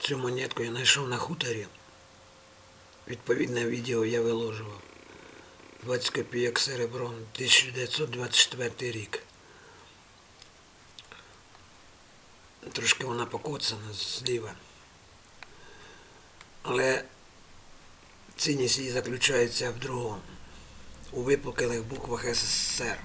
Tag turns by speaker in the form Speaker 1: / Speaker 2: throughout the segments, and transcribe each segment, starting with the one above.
Speaker 1: Цю монетку я знайшов на хуторі. Відповідне відео я виложував. 20 копійок серебром, 1924 рік. Трошки вона покоцана зліва. Але цінність її заключається в другому. У випуклих буквах СССР.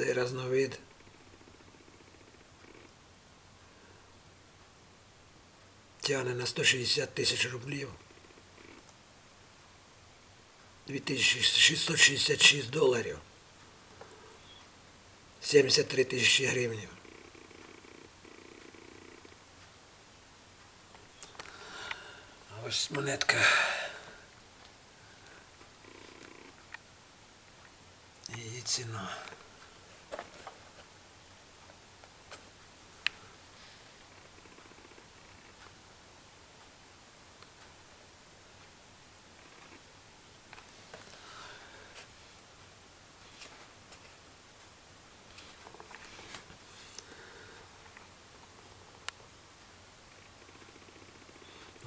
Speaker 1: Цей разновид тягне на 160 тисяч рублів. 2666 доларів. 73 тисячі гривень. Ось монетка. Її ціна.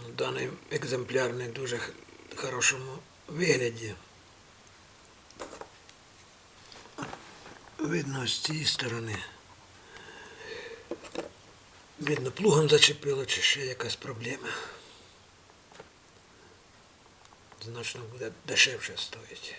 Speaker 1: Даний екземпляр не в дуже хорошому вигляді. Видно з цієї сторони. Видно, плугом зачепило чи ще якась проблема. Значно буде дешевше стоїть.